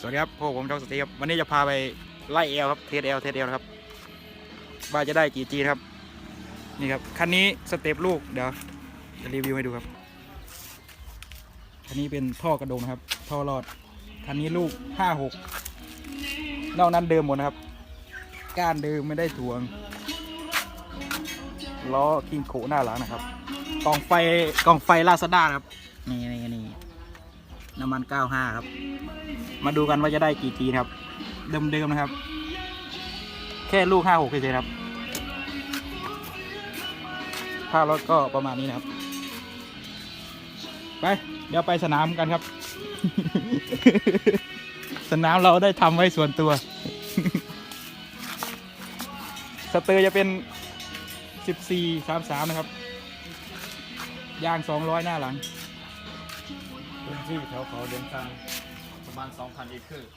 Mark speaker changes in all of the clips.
Speaker 1: สวัสดีครับพวกผมช่องสตีครับ วันนี้จะพาไปไล่เอลครับ เทสเอลเทสเอลครับว่าจะได้กี่จีครับ นี่ครับ คันนี้สเต็ปลูก เดี๋ยวจะรีวิวให้ดูครับ คันนี้เป็นท่อกระดงนะครับ ท่อรอด คันนี้ลูกห้าหกนอกนั้นเดิมหมดนะครับ ก้านเดิมไม่ได้ถ่วง ล้อคิงโขหน้าหลังนะครับ กล่องไฟกล่องไฟลาซาด้าครับ นี่นี่นี่ น้ำมัน 95 ครับ มาดูกันว่าจะได้กี่จีนะครับ เดิมๆนะครับ แค่ลูก 56เฉยๆครับค่ารถก็ประมาณนี้นะครับ ไป เดี๋ยวไปสนามกันครับ สนามเราได้ทำไว้ส่วนตัว สเตอร์จะเป็น 14 33 นะครับ ยาง 200 หน้าหลัง
Speaker 2: พื้นที่แถวเขาเดินทางประมาณ 2,000เอเคอร์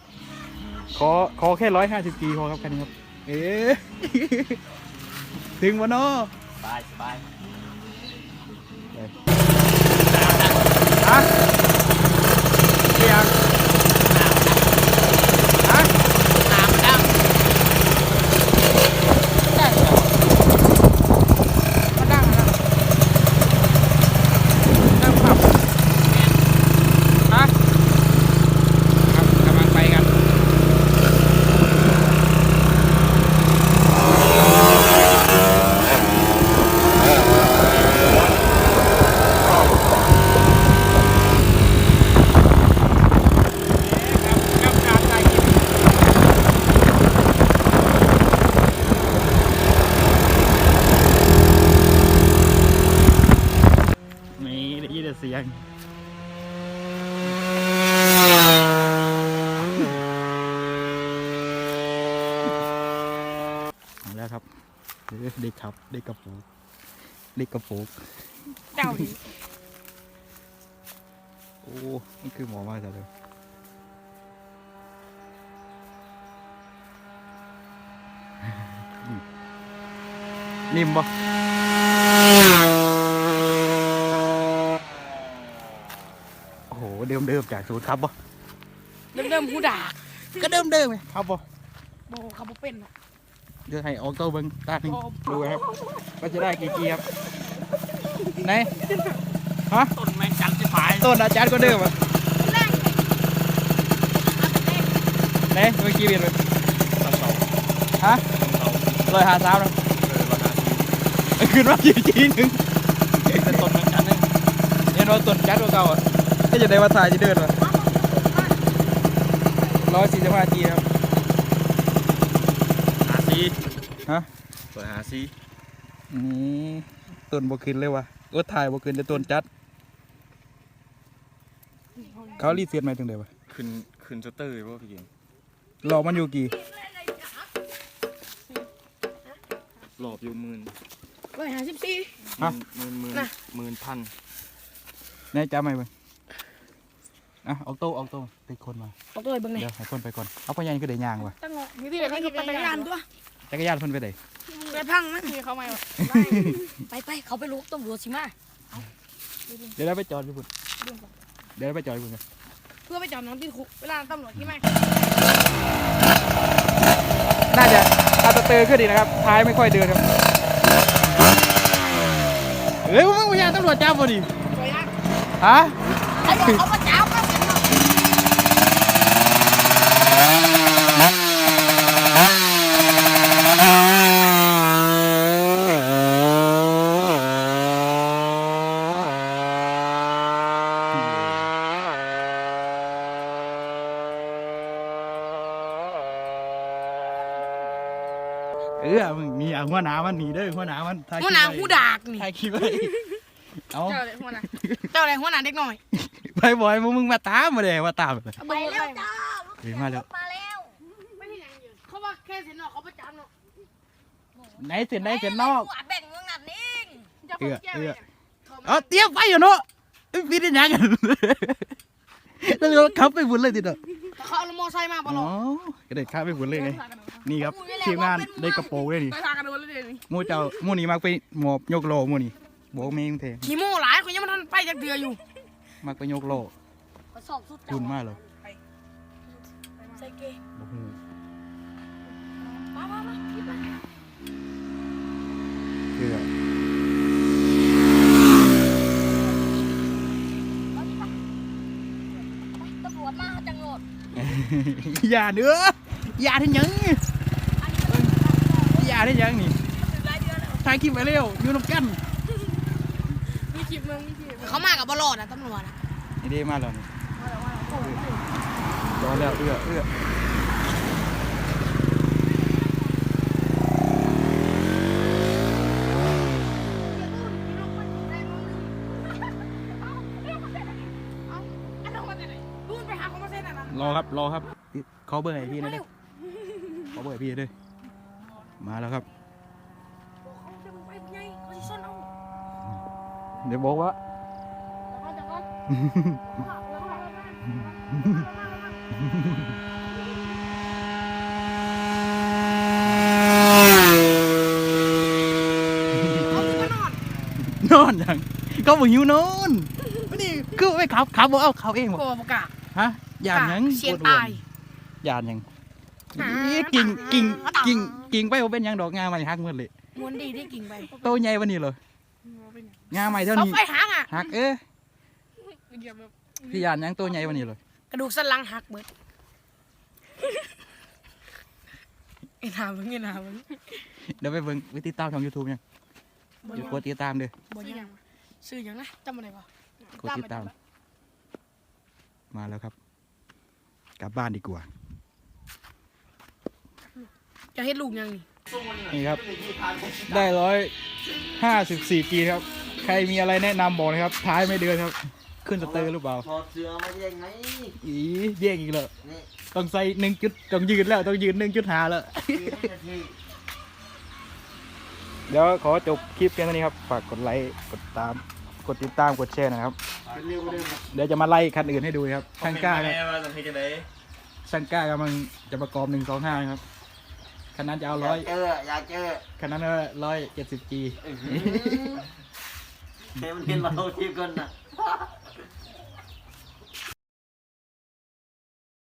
Speaker 1: ขอขอแค่ร้อยห้าสิบกีพอครับคันนี้ครับ เอ๊ะ ถึงวะเนาะ
Speaker 2: สบายสบาย
Speaker 1: ฮะเสียงฮะ
Speaker 3: น้ำดำได้เหรอ
Speaker 1: มาดังนะดังขับฮะครับกำลังไปกัน มีได้ ยินแต่เสียงมาแล้วครับเออเด็กครับเด็กกระปุกเด็กกระปุก
Speaker 3: เจ้าดิ
Speaker 1: โอ้มันคือหมอมาจากเลยนิ่มปะโอ้โห เดิมเดิมๆจากศูนย์ครับปะ
Speaker 3: เริ่มเริ่มๆหูด่า
Speaker 1: ก็เดิมเดิมๆไงครับปะ
Speaker 3: โบเขาบ่เป็นหรอก
Speaker 1: เดี๋ยวให้ออกตัวเบิ้งตาหนึ่ง
Speaker 3: โอ้
Speaker 1: ดูครับว่าจะได้กี่จีครับไหนฮะ
Speaker 2: ต้นแมงจันทร์ที่หาย
Speaker 1: ต้นอาจารย์ก็เดิมอะ
Speaker 3: แรงเลย
Speaker 1: ไหนเมื่อกี้เปลี่ยนไป
Speaker 2: ต่อเสา
Speaker 1: ฮะ
Speaker 2: เสา
Speaker 1: ลอยหาสามนะ
Speaker 2: เออราคาที่
Speaker 1: ขึ้นมาจีจีหนึ่ง
Speaker 2: เป็นต้นแมงจันทร์เนี่ย
Speaker 1: เห็นว่าต้นจัดกว่าเก่าอะก็ จะได้ว่าถ่ายจะเดินวะร้อยสี่สิบห้าจีครับ
Speaker 2: หาซี
Speaker 1: ฮะ
Speaker 2: เปิดหาซี
Speaker 1: นี่ต้นบวขึ้นเลยวะเออถ่ายบวขึ้นจะต้นจัด เขารีดเสียดไหมาถึงเดียววะ
Speaker 2: ขึ้นขึ้นสเตอร์ว่าพี่เก่ง
Speaker 1: หลอกมันอยู่กี่
Speaker 2: หลอบอยู่หมื่น
Speaker 3: ร้อยห้าสิบสี่
Speaker 1: ฮะ
Speaker 2: หมื่นหมื่น
Speaker 3: น่ะ
Speaker 2: หมื่นพัน
Speaker 1: แน่จำไหมเบิ้ง อะออกโต้ออกโต้ติดคนมา
Speaker 3: เอาตัวไอ้เบิ่งนี่
Speaker 1: เดี๋ยวให้คนไปก่อนเอาพ่อใหญ่ก็ได้ยางว่ะ
Speaker 3: ตั้งงอมีที่ไหนก็ปั่นจักรยานตัว
Speaker 1: จักรยานเพิ่นไปไหน
Speaker 3: ไปพังมั้ยมีเขาไหมวะ
Speaker 4: ไปไปเขาไปลุกตำรวจสิมา
Speaker 1: เดี๋ยวเราไปจอดพี่พุ่นเดี๋ยวเราไปจอดพี่พุ่นกัน
Speaker 3: เพื่อไปจับน้องที่คุกเวลาตำรวจที่ไม่
Speaker 1: น่าจะอาจจะเตอร์ขึ้นดีนะครับท้ายไม่ค่อยเดินครับเฮ้ยมึงพยานตำรวจจับพอดี
Speaker 3: สวยนะ
Speaker 1: ฮะ
Speaker 4: ไอ้บอกเขามาจ้ามาเป็นมา
Speaker 1: เออมึงมีเอาหัวหนามันหนีเด้อหัวหนามันถ่ายค
Speaker 3: หั
Speaker 1: ลิ
Speaker 3: ว
Speaker 1: ป
Speaker 3: หน้า
Speaker 1: ไว้
Speaker 3: หูดากนี่
Speaker 1: ถ่ายคลิปไว้เอา
Speaker 3: เจ้าอะไรหัวหน้าเจ้าอะไรหัวหน้าเด็กน้อย
Speaker 1: ไปบ่อยมึงมึงมาตามมาเลยมาตามเลย
Speaker 3: เอา
Speaker 4: ไป
Speaker 3: เบิ่ง
Speaker 4: แล้ว
Speaker 3: เลย
Speaker 4: จ้า
Speaker 1: เฮ้ยมาแล้ว
Speaker 4: มาแล้ว
Speaker 3: ไม่ได้ยังอยู่เขาว่าแค่เส้นนอกเขาประจำเนาะ
Speaker 1: ไหนเสร็จไหนเสร็จนอก
Speaker 4: แบ่งเมืองนั่นนี่
Speaker 3: จะพูดแก้ไปเนี่ย
Speaker 1: เอาเตรียมไปอยู่เนาะเอ้ยพี่ได้ยังกันแล้วเราขับไปบุญเลยทีเดียว
Speaker 3: เขาเอารถมอไซค์มาปะ
Speaker 1: อ๋
Speaker 3: หร
Speaker 1: อ
Speaker 3: อก
Speaker 1: ระเด็ดข้ามไปบุญเลยไง นี่ครับทีมงานได้กระโปรงเลยนี่
Speaker 3: ไปพากันดูเลยเดี๋ยวนี้
Speaker 1: หมู่เจ้าหมู่นี้มักไปหมอบยกโลหมู่นี้โบกเมงเท
Speaker 3: ขี่โม่หลายคนยังไม่ทันไปจากเดืออยู่
Speaker 1: มักไปยกโล
Speaker 4: ไปสอบสุด
Speaker 1: คุณมากเลย
Speaker 3: ไป
Speaker 4: เกย
Speaker 1: โอ้โห
Speaker 4: มามามาหยิบมา
Speaker 1: เกลือ
Speaker 4: เอาหยิบมาไปตำรวจมาจังโหลด
Speaker 1: อย่าเด้ออย่าที่ยัง
Speaker 4: อันนี้มัน
Speaker 1: อย่าที่ยังนี่
Speaker 4: หลายเดือนแล้ว
Speaker 1: ถ่ายคลิปไปเร็วอยู่น้ำกัน
Speaker 3: มีคลิปมึงมีคลิปเขามากับบอลลอดนะตำรวจอะ
Speaker 1: นี่ดีมากเลยนี่รอแล้วเอื้อเอื้อ
Speaker 3: อันนั้นมาจากไหนรุ่นไปหาเขามาเส้นอันนั้น
Speaker 1: รอครับรอครับเขาเบอร์ให้พี่นะเด้อเขาเบอร์ให้พี่เด้อ มาแล้วครับ
Speaker 4: เขาจะไปไงเขาจะซ่อนเอา
Speaker 1: เดี๋ยวบอกว่า
Speaker 4: เดี๋ยวก่อนเดี๋ยวก่อน
Speaker 3: เขาคือมานอน
Speaker 1: นอนยังเขาบอกหิวนอนไม่นี่คือไม่ขับขับบอกเอาเขาเองบอก
Speaker 3: โกบกะ
Speaker 1: ฮะหยานยัง
Speaker 3: เสียง
Speaker 1: ปวดหัว
Speaker 3: ตาย
Speaker 1: หยานยัง
Speaker 3: หา
Speaker 1: อี๋กิ่งกิ่งกิ่ง กิ่งไปว่าเป็นหยังดอกงาใหม่ฮักหมืดเลย
Speaker 3: ม้วนดีได้กิ่งไป
Speaker 1: โตใหญ่วันนี้เลยงาใหม่เท่า
Speaker 3: เสา
Speaker 1: นี้
Speaker 3: ไฟหักอะ
Speaker 1: ฮักเอ้ย
Speaker 3: เหยียบแบบ
Speaker 1: พี่หยานยังโตใหญ่วันนี้เลย
Speaker 3: กระดูกสันหลังหักเบิดไอ้หนามึงไอ้หนามึง
Speaker 1: เดี๋ยวไปเบิ่งไปติดตามช่องยูทูบยัง
Speaker 3: บ่
Speaker 1: เดี๋ยว
Speaker 3: ยัง
Speaker 1: กดติดตามเด้อ
Speaker 3: บ่ยังซื้อยังนะจำอะไรป่ะ
Speaker 1: กดติดตาม มาแล้วครับ กลับบ้านดีกว่า
Speaker 3: จะให้ลูกยังนี่
Speaker 1: นี่ครับ ได้ร้อยห้าสิบสี่กีครับ ใครมีอะไรแนะนำบอกนะครับ ท้ายไม่เดือนครับ ขึ้นสเตอร์หรือเปล่า
Speaker 2: ถอดเสื้อมายังไง
Speaker 1: อีเย่งอีกแล้ว
Speaker 2: นี่
Speaker 1: ต้องใส่หนึ่งจุดต้องยืนแล้วต้องยืนหนึ่งจุดหาแล้ว
Speaker 2: สี่นาที
Speaker 1: เดี๋ยวขอจบคลิปเพียงเท่านี้ครับ ฝากกดไลค์ กดตาม กดติดตามกดแชร์นะครับ
Speaker 2: เป็นเร็วเร็ว
Speaker 1: เดี๋ยวจะมาไล่คันอื่นให้ดูครับช่างกล้าครับ
Speaker 2: ว่าต้องให้กันไหน
Speaker 1: ช่างกล้ากำลังจะประกอบหนึ่งสองห้าครับ คันนั้นจะเอาร้อย
Speaker 2: เจออยากเจอ
Speaker 1: คันนั้นร้อยเจ็ดสิบจี
Speaker 2: ให้มันเห็นเราที่กันนะ